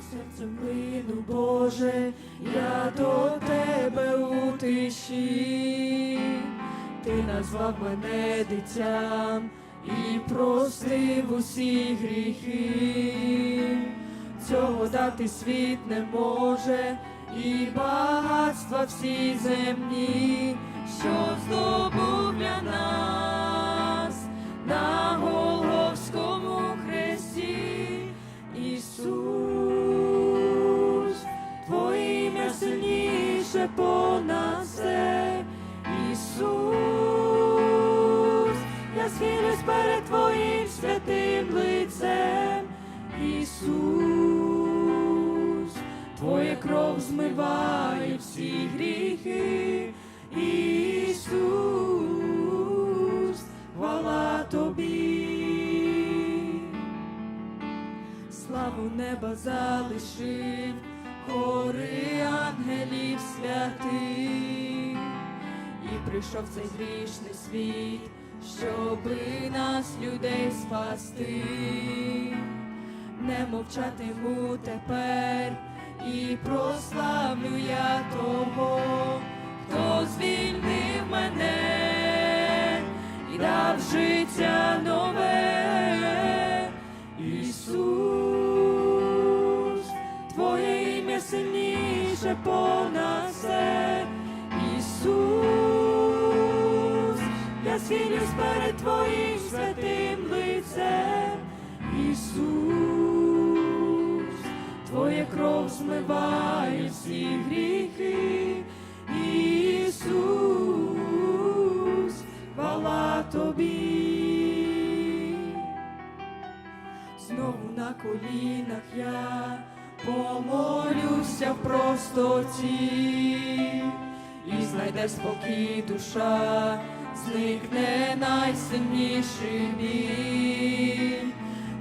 серцем лину, Боже, я до тебе у тиші, ти назвав мене дитям і простив усі гріхи. Цього дати світ не може, і багатства всі земні, що здобув для нас сильніше понад все. Ісус, я схилюсь перед Твоїм святим лицем. Ісус, Твоя кров змиває всі гріхи. Ісус, хвала Тобі славу неба залишив, хори ангелів святих, і прийшов цей грішний світ, щоби нас, людей, спасти, не мовчатиму тепер, і прославлю я того, хто звільнив мене і дав життя нове. Ісус, сильніше понад все. Ісус, я схилюсь перед Твоїм святим лицем. Ісус, Твоя кров змиває всі гріхи. Ісус, хвала Тобі. Знову на колінах я помолюся в простоті, і знайде спокій душа, зникне найсильніший біль.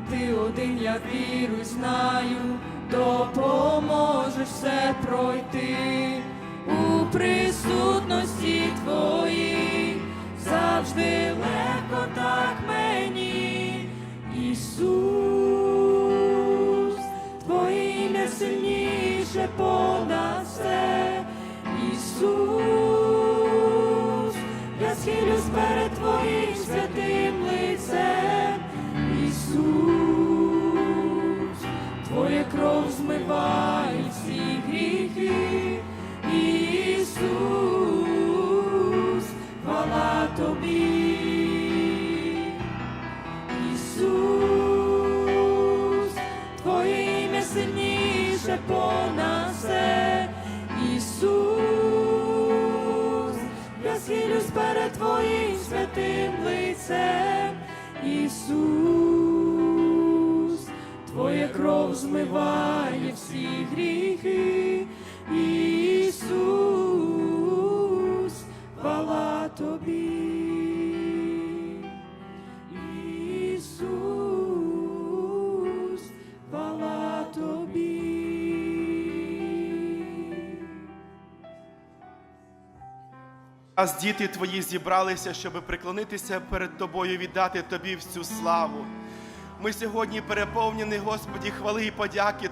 Ти один, я вірую, знаю, допоможеш все пройти у присутності Ісус, Твоя кров змиває всі гріхи. Ісус, Раз діти твої зібралися, щоб приклонитися перед тобою, віддати тобі всю славу. Ми сьогодні переповнені, Господі, хвали і подяки.